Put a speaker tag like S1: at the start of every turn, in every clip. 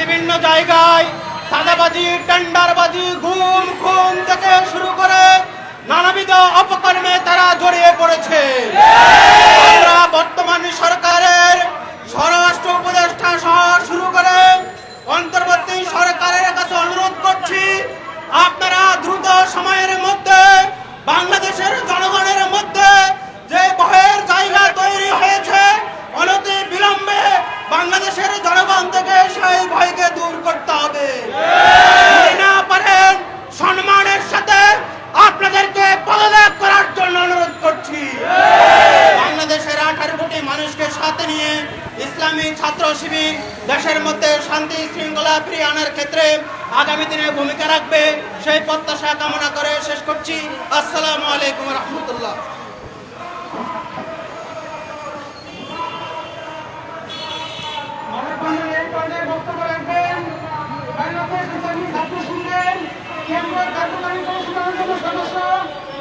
S1: বিভিন্ন জায়গায় সাদাবাজি টেন্ডারবাজি ঘুম খুন থেকে শুরু করে নানাবিধ অপকর্মে ইসলামী ছাত্র শিবির, দেশের মধ্যে শান্তি শৃঙ্খলা ফিরিয়ে আনার ক্ষেত্রে আগামী দিনে ভূমিকা রাখবে। সেই প্রত্যাশা কামনা করে শেষ করছি। আসসালামু আলাইকুম রহমতুল্লাহ।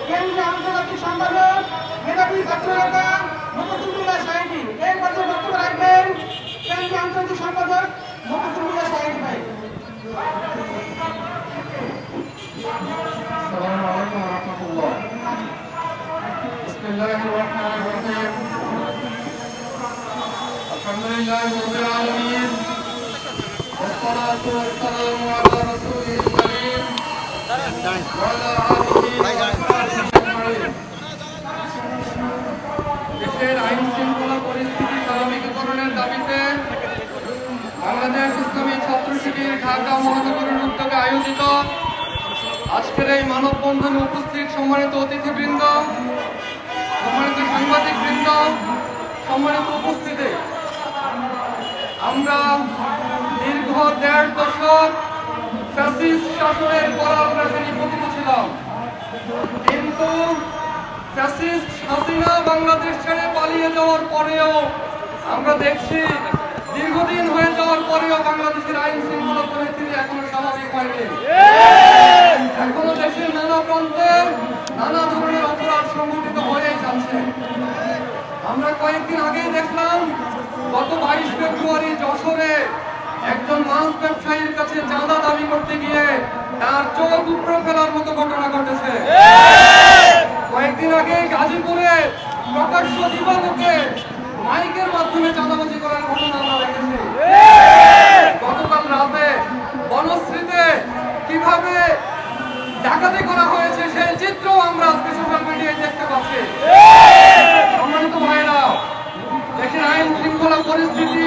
S2: কেন্দ্রীয় আন্তর্জাতিক সম্পাদক, মেধাবী ছাত্র
S3: الله الرحمن الرحيم الحمد لله رب العالمين والصلاة والسلام على رسوله الكريم وعلى آله وأصحابه أجمعين দেশের আইন শৃঙ্খলা পরিস্থিতি স্বাভাবিকীকরণের দাবিতে বাংলাদেশ ইসলামী ছাত্র শিবির ঢাকা মহানগরের উদ্যোগে আয়োজিত আজকের এই মানববন্ধনে উপস্থিত সম্মানিত অতিথিবৃন্দ সম্মানিত সাংবাদিক বৃন্দ সম্মানিত উপস্থিতি। আমরা দীর্ঘ দেড় দশক ফ্যাসিস্ট শাসনের করাল রাখে নিপতিত ছিলাম কিন্তু ফ্যাসিস্ট হাসিনা বাংলাদেশ ছেড়ে পালিয়ে যাওয়ার পরেও আমরা দেখছি দীর্ঘদিন হয়ে যাওয়ার পরেও বাংলাদেশের আইন শৃঙ্খলা পরিস্থিতি এখনও স্বাভাবিক হয়নি। এখনও দেশের নানা প্রান্তে নানা ধরনের অপরাধ সংঘটিত হয়েই যাচ্ছে। আমরা কয়েকদিন আগেই দেখলাম, গত বাইশ ফেব্রুয়ারি যশোরে একজন মাছ ব্যবসায়ীর কাছে চাঁদা দাবি করতে গিয়ে তার চোখ উপড়ে ফেলার মতো ঘটনা ঘটেছে। কয়েকদিন আগে গাজীপুরে প্রকাশ্য দিবালোকে মাইকের মাধ্যমে চাঁদাবাজি করার ঘটনা আমরা দেখেছি। গতকাল রাতে বনশ্রীতে কীভাবে ডাকাতি করা হয়েছে সেই চিত্র আমরা আজকে সোশ্যাল মিডিয়ায় দেখতে পাচ্ছি সম্মানিত ভাইরা দেশের আইন শৃঙ্খলা পরিস্থিতি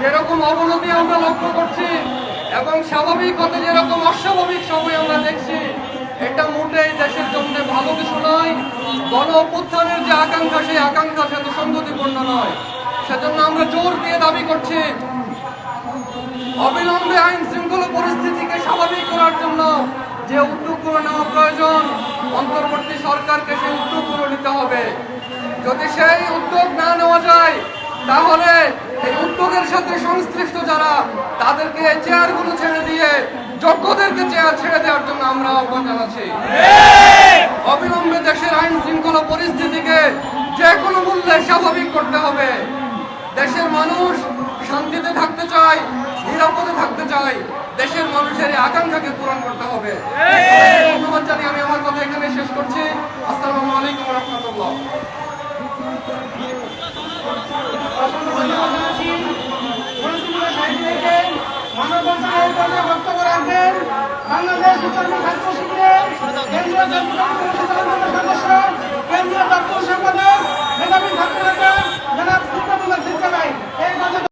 S3: যেরকম অবনতি আমরা লক্ষ্য করছি এবং স্বাভাবিক হতে যেরকম অস্বাভাবিক সময় আমরা দেখছি, এটা মোটেই দেশের জন্য ভালো কিছু নয়। গণ অভ্যুত্থানের যে আকাঙ্ক্ষা, সেই আকাঙ্ক্ষা সাথে সঙ্গতিপূর্ণ নয়। সেজন্য আমরা জোর দিয়ে দাবি করছি, অবিলম্বে আইন শৃঙ্খলা পরিস্থিতিকে স্বাভাবিক করার জন্য যে উদ্যোগগুলো নেওয়া প্রয়োজন, অন্তর্বর্তী সরকারকে সেই উদ্যোগগুলো নিতে হবে। যদি সেই উদ্যোগ না নেওয়া যায়, তাহলে সাথে সংশ্লিষ্ট যারা তাদেরকে এই চেয়ারগুলো ছেড়ে দিয়ে যোগ্যদেরকে চেয়ার ছেড়ে দেওয়ার জন্য আমরা আহ্বান জানাচ্ছি। অবিলম্বে দেশের আইন শৃঙ্খলা পরিস্থিতিকে যে কোনো মূল্যে স্বাভাবিক করতে হবে। দেশের মানুষ শান্তিতে থাকতে চায়, নিরাপদে থাকতে চায়, দেশের মানুষের আকাঙ্ক্ষাকে পূরণ করতে হবে ধন্যবাদ জানিয়ে আমি আমার কথা এখানে শেষ করছি আসসালামু আলাইকুম রহমতুল্লাহ
S2: অসংখ্য ধন্যবাদ জানাচ্ছি মফসুল্লাহ সাহেবী ভাইকে মানববন্ধনে এই পর্যায়ে বক্তব্য রাখবেন বাংলাদেশ শিবিরের কেন্দ্রীয়